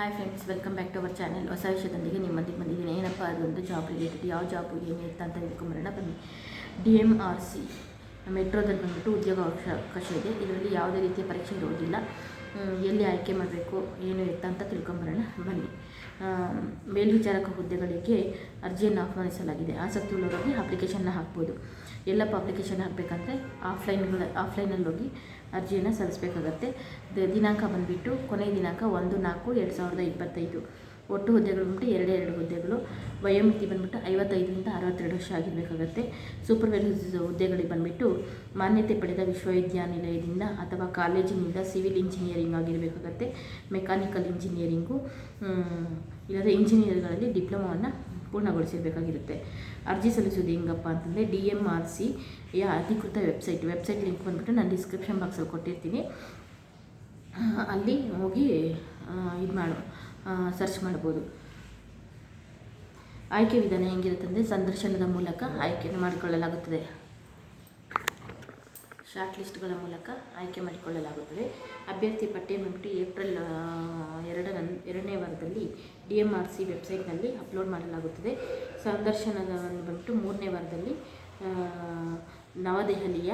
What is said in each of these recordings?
Hi friends welcome back to our channel ಹೊಸ ವಿಷಯದೊಂದಿಗೆ ನಿಮ್ಮೊಂದಿಗೆ ಬಂದಿದ್ದೀನಿ. ಏನಪ್ಪ ಅದೊಂದು ಜಾಬ್ ರಿಲೇಟೆಡ್ ಯಾವ ಜಾಬು ಇರ್ತಾ ಅಂತ ತಿಳ್ಕೊಂಬರೋಣ. ಬನ್ನಿ. ಡಿ ಎಂ ಆರ್ ಸಿ ಮೆಟ್ರೋದಲ್ಲಿ ಬಂದ್ಬಿಟ್ಟು ಉದ್ಯೋಗ ಅವಕಾಶ ಇದೆ. ಇದರಲ್ಲಿ ಯಾವುದೇ ರೀತಿಯ ಪರೀಕ್ಷೆ ಇರುವುದಿಲ್ಲ. ಎಲ್ಲಿ ಆಯ್ಕೆ ಮಾಡಬೇಕು, ಏನು ಎತ್ತ ಅಂತ ತಿಳ್ಕೊಂಬರೋಣ. ಬನ್ನಿ. ಮೇಲ್ವಿಚಾರಕ ಹುದ್ದೆಗಳಿಗೆ ಅರ್ಜಿಯನ್ನು ಆಹ್ವಾನಿಸಲಾಗಿದೆ. ಆಸಕ್ತಿ ಉಳ್ಳವರಿಗೆ ಅಪ್ಲಿಕೇಶನ್ನ ಹಾಕ್ಬೋದು. ಎಲ್ಲಪ್ಪ ಅಪ್ಲಿಕೇಶನ್ ಹಾಕಬೇಕಂದ್ರೆ ಆಫ್ಲೈನ್ಗಳ ಆಫ್ಲೈನಲ್ಲಿ ಹೋಗಿ ಅರ್ಜಿಯನ್ನು ಸಲ್ಲಿಸಬೇಕಾಗತ್ತೆ. ದಿನಾಂಕ ಬಂದುಬಿಟ್ಟು ಕೊನೆಯ ದಿನಾಂಕ ಒಂದು ನಾಲ್ಕು ಎರಡು ಸಾವಿರದ ಇಪ್ಪತ್ತೈದು. ಒಟ್ಟು ಹುದ್ದೆಗಳು ಬಿಟ್ಟು ಎರಡೇ ಎರಡು ಹುದ್ದೆಗಳು. ವಯೋಮಿತಿ ಬಂದ್ಬಿಟ್ಟು ಐವತ್ತೈದರಿಂದ ಅರವತ್ತೆರಡು ವರ್ಷ ಆಗಿರಬೇಕಾಗತ್ತೆ. ಸೂಪರ್ವೈಸರ್ ಹುದ್ದೆಗಳಿಗೆ ಬಂದ್ಬಿಟ್ಟು ಮಾನ್ಯತೆ ಪಡೆದ ವಿಶ್ವವಿದ್ಯಾನಿಲಯದಿಂದ ಅಥವಾ ಕಾಲೇಜಿನಿಂದ ಸಿವಿಲ್ ಇಂಜಿನಿಯರಿಂಗ್ ಆಗಿರಬೇಕಾಗತ್ತೆ. ಮೆಕ್ಯಾನಿಕಲ್ ಇಂಜಿನಿಯರಿಂಗು ಇಲ್ಲದೆ ಇಂಜಿನಿಯರ್ಗಳಲ್ಲಿ ಡಿಪ್ಲೊಮಾವನ್ನು ಪೂರ್ಣಗೊಳಿಸಿರಬೇಕಾಗಿರುತ್ತೆ. ಅರ್ಜಿ ಸಲ್ಲಿಸೋದು ಹೆಂಗಪ್ಪ ಅಂತಂದರೆ ಡಿ ಎಂ ಆರ್ ಸಿ ಯ ಅಧಿಕೃತ ವೆಬ್ಸೈಟ್ ವೆಬ್ಸೈಟ್ ಲಿಂಕ್ ಬಂದುಬಿಟ್ಟು ನಾನು ಡಿಸ್ಕ್ರಿಪ್ಷನ್ ಬಾಕ್ಸಲ್ಲಿ ಕೊಟ್ಟಿರ್ತೀನಿ. ಅಲ್ಲಿ ಹೋಗಿ ಇದು ಮಾಡು ಸರ್ಚ್ ಮಾಡ್ಬೋದು. ಆಯ್ಕೆ ವಿಧಾನ ಹೆಂಗಿರುತ್ತಂದರೆ ಸಂದರ್ಶನದ ಮೂಲಕ ಆಯ್ಕೆ ಮಾಡಿಕೊಳ್ಳಲಾಗುತ್ತದೆ. ಶಾರ್ಟ್ ಲಿಸ್ಟ್ಗಳ ಮೂಲಕ ಆಯ್ಕೆ ಮಾಡಿಕೊಳ್ಳಲಾಗುತ್ತದೆ. ಅಭ್ಯರ್ಥಿ ಪಟ್ಟಿ ಬಂದ್ಬಿಟ್ಟು ಏಪ್ರಿಲ್ ಎರಡರ, ಎರಡನೇ ವಾರದಲ್ಲಿ ಡಿ ಎಂ ಆರ್ ಸಿ ವೆಬ್ಸೈಟ್ನಲ್ಲಿ ಅಪ್ಲೋಡ್ ಮಾಡಲಾಗುತ್ತದೆ. ಸಂದರ್ಶನದ ಬಂದುಬಿಟ್ಟು ಮೂರನೇ ವಾರದಲ್ಲಿ ನವದೆಹಲಿಯ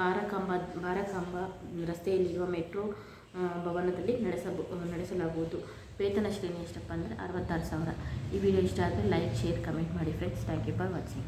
ಬಾರಕಂಬ ಬಾರಕಂಬ ರಸ್ತೆಯಲ್ಲಿರುವ ಮೆಟ್ರೋ ಭವನದಲ್ಲಿ ನಡೆಸಬ, ನಡೆಸಲಾಗುವುದು. ವೇತನ ಶ್ರೇಣಿ ಎಷ್ಟಪ್ಪ ಅಂದರೆ ಅರವತ್ತಾರು ಸಾವಿರ. ಈ ವಿಡಿಯೋ ಇಷ್ಟ ಆದರೆ ಲೈಕ್ ಶೇರ್ ಕಮೆಂಟ್ ಮಾಡಿ friends thank you for watching